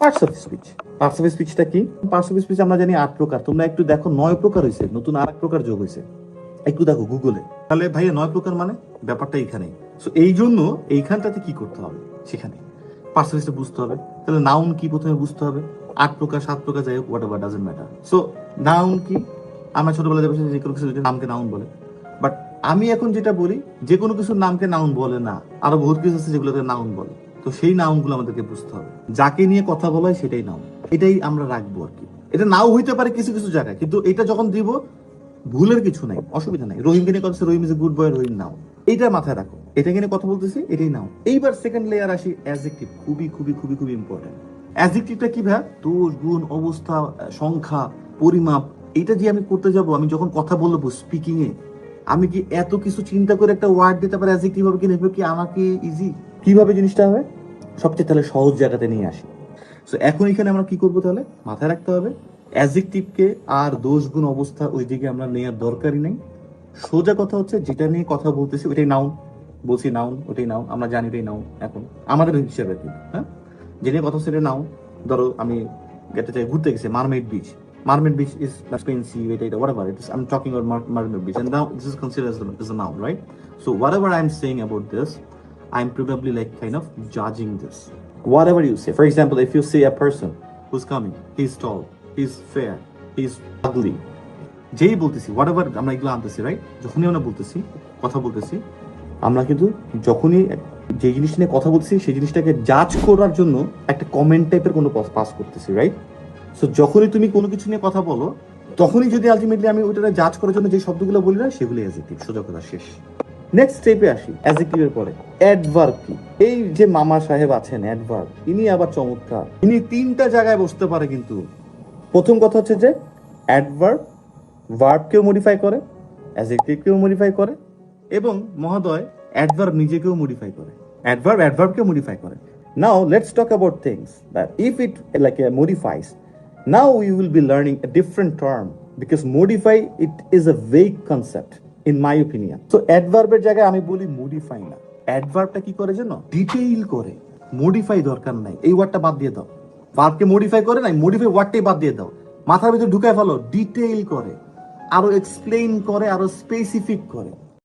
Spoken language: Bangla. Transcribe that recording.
Parts of speech parts of স্পিচটা কি? পার্টস অফ স্পিচ আমরা জানি আট প্রকার। তোমরা একটু দেখো নয় প্রকার হয়েছে নতুন আর প্রকার যোগ হয়েছে একটু দেখো গুগলে তাহলে ভাইয়া নয় প্রকার মানে? ব্যাপারটা এইখানেই। সো এই জন্য এইখানটাতে কি করতে হবে? সেখানে। পার্টস অফ স্পিচটা বুঝতে হবে। তাহলে নাউন কি প্রথমে বুঝতে হবে? আট প্রকার, সাত প্রকার, যাই হোক whatever doesn't matter so noun কি? আমরা ছোটবেলায় দেখেছি যে কোনো কিছু নামকে নাউন বলে। বাট আমি এখন যেটা বলি, যে কোনো কিছুর নামকে নাউন বলে না। আরও বহুত কিছু আছে যেগুলোকে নাউন বলে। তো সেই নাউনগুলো আমাদেরকে বুঝতে হবে। যাকে নিয়ে কথা বলা হয় সেটাই নাউন। এটাই আমরা রাখব আর কি। এটা নাও হইতে পারে কিছু কিছু জায়গায়, কিন্তু এটা যখন দিব, ভুলের কিছু নাই, অসুবিধা নাই। রহিমকে নিয়ে কথা রহিম ইজ এ গুড বয় রহিম নাও। এইটা মাথায় রাখো। এটাকে নিয়ে কথা বলতেছি, এটাই নাও। এইবার সেকেন্ড লেয়ার আসি অ্যাজেক্টিভ খুবই খুবই খুবই খুবই ইম্পর্টেন্ট অ্যাজেক্টিভটা কি ভাই দোষ, গুণ, অবস্থা, সংখ্যা, পরিমাপ। এটা দিয়ে আমি করতে যাব, আমি যখন কথা বলব স্পিকিং এ আমি কি এত কিছু চিন্তা করে একটা ওয়ার্ড দিতে পারি অ্যাজেক্টিভ হবে কি নেবে কি আমাকে ইজি কীভাবে জিনিসটা হবে? সবচেয়ে তাহলে সহজ জায়গাতে নিয়ে আসি। সো এখন এখানে আমরা কি করব তাহলে? মাথায় রাখতে হবে অ্যাজেক্টিভকে আর দোষ গুণ অবস্থা ওই দিকে আমরা নেওয়ার দরকারই নেই। সোজা কথা হচ্ছে যেটা নিয়ে কথা বলতেছি ওইটাই নাউন বলছি নাউন ওটাই নাও আমরা জানি ওটাই নাও এখন। আমাদের হিসাবে হ্যাঁ? নিয়ে কথা এটা নাউন ধরো আমি যেতে চাই ঘুরতে গেছি mermaid beach mermaid beach is expensive এটা এটা whatever it is i'm talking about Mar- mermaid beach and now this is considered as, the, as a noun right? So whatever i'm probably like kind of judging this. Whatever you say. For example if you see a person who's coming he's tall he's fair he's ugly. যেই বলতেছি হোয়াট এভার আমরা এগুলো আনতেছি রাইট যখনই আমরা বলতেছি কথা বলতেছি আমরা কিন্তু যখনই যে জিনিস নিয়ে কথা বলতেছি সেই জিনিসটাকে জাজ করার জন্য একটা কমেন্ট টাইপের কোনো পাস করতেছি রাইট সো যখনই তুমি কোনো কিছু নিয়ে কথা বলো তখনই যদি আলটিমেটলি আমি ওইটা জাজ করার জন্য যে শব্দগুলো বলি না সেগুলো অ্যাজেক্টিভ সোজা কথা শেষ। নেক্সট স্টেপে আসি অ্যাজেক্টিভের পরে। অ্যাডভার্ব কি? এই যে মামা সাহেব আছেন অ্যাডভার্ব ইনি আবার চমৎকার। ইনি তিনটা জায়গায় বসতে পারে কিন্তু। প্রথম কথা হচ্ছে যে অ্যাডভার্ব ভার্বকেও মডিফাই করে অ্যাজেক্টিভকেও মডিফাই করে, এবং মহোদয় অ্যাডভার্ব নিজেকেও মডিফাই করে। অ্যাডভার্ব অ্যাডভার্বকেও মডিফাই করে। Now let's talk about things that if it like a modifies now we will be learning a different term because modify it is a vague concept in my opinion তো অ্যাডভার্বের জায়গায় আমি বলি মডিফাই না। অ্যাডভার্বটা কি করে জানো ডিটেইল করে। মডিফাই দরকার নাই। এই ওয়ার্ডটা বাদ দিয়ে দাও। ভার্বকে মডিফাই করে নাই মডিফাই ওয়ার্ডটাই বাদ দিয়ে দাও। মাথার ভিতরে ঢুকায় ফেলো ডিটেইল করে। আরও এক্সপ্লেইন করে, আরও স্পেসিফিক করে।